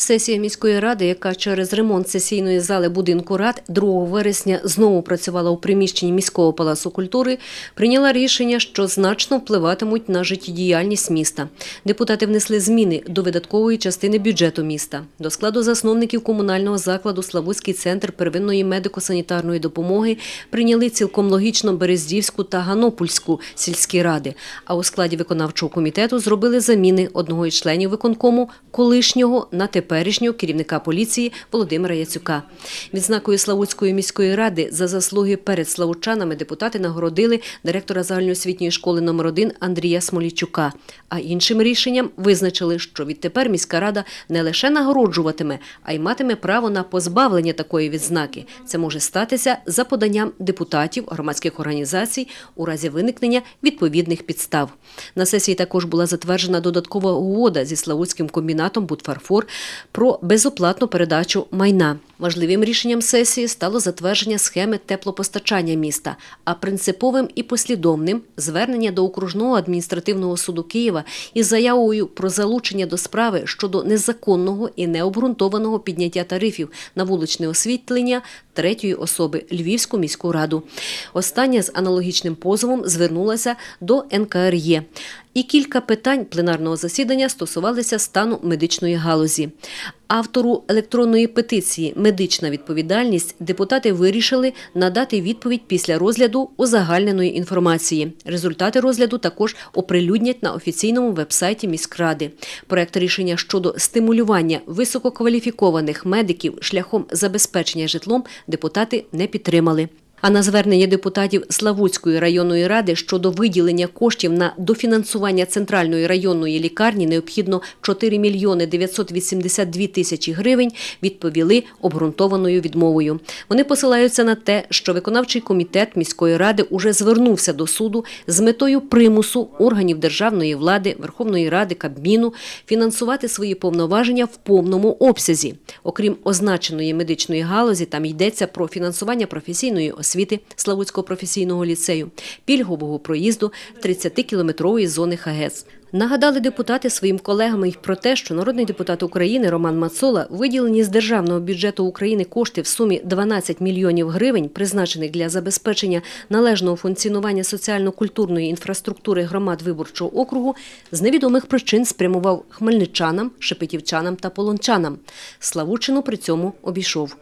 Сесія міської ради, яка через ремонт сесійної зали будинку рад 2 вересня знову працювала у приміщенні міського палацу культури, прийняла рішення, що значно впливатимуть на життєдіяльність міста. Депутати внесли зміни до видаткової частини бюджету міста. До складу засновників комунального закладу Славутський центр первинної медико-санітарної допомоги прийняли цілком логічно Берездівську та Ганопульську сільські ради. А у складі виконавчого комітету зробили заміни одного із членів виконкому колишнього на теперішнього керівника поліції Володимира Яцюка. Відзнакою Славутської міської ради за заслуги перед славучанами депутати нагородили директора загальноосвітньої школи номер 1 Андрія Смолічука. А іншим рішенням визначили, що відтепер міська рада не лише нагороджуватиме, а й матиме право на позбавлення такої відзнаки. Це може статися за поданням депутатів громадських організацій у разі виникнення відповідних підстав. На сесії також була затверджена додаткова угода зі Славутським комбінатом «Будфарфор» про безоплатну передачу майна. Важливим рішенням сесії стало затвердження схеми теплопостачання міста, а принциповим і послідовним звернення до окружного адміністративного суду Києва із заявою про залучення до справи щодо незаконного і необґрунтованого підняття тарифів на вуличне освітлення третьої особи Львівську міську раду. Остання з аналогічним позовом звернулася до НКРЄ. І кілька питань пленарного засідання стосувалися стану медичної галузі. Автору електронної петиції Медична відповідальність депутати вирішили надати відповідь після розгляду узагальненої інформації. Результати розгляду також оприлюднять на офіційному вебсайті міськради. Проект рішення щодо стимулювання висококваліфікованих медиків шляхом забезпечення житлом депутати не підтримали. А на звернення депутатів Славутської районної ради щодо виділення коштів на дофінансування центральної районної лікарні необхідно 4 мільйони 982 тисячі гривень відповіли обґрунтованою відмовою. Вони посилаються на те, що виконавчий комітет міської ради уже звернувся до суду з метою примусу органів державної влади, Верховної Ради, Кабміну фінансувати свої повноваження в повному обсязі. Окрім означеної медичної галузі, там йдеться про фінансування професійної освіти Славутського професійного ліцею, пільгового проїзду 30-кілометрової зони ХАГЕС. Нагадали депутати своїм колегам і про те, що народний депутат України Роман Мацола виділені з державного бюджету України кошти в сумі 12 мільйонів гривень, призначених для забезпечення належного функціонування соціально-культурної інфраструктури громад виборчого округу, з невідомих причин спрямував хмельничанам, шепетівчанам та полончанам. Славучину при цьому обійшов.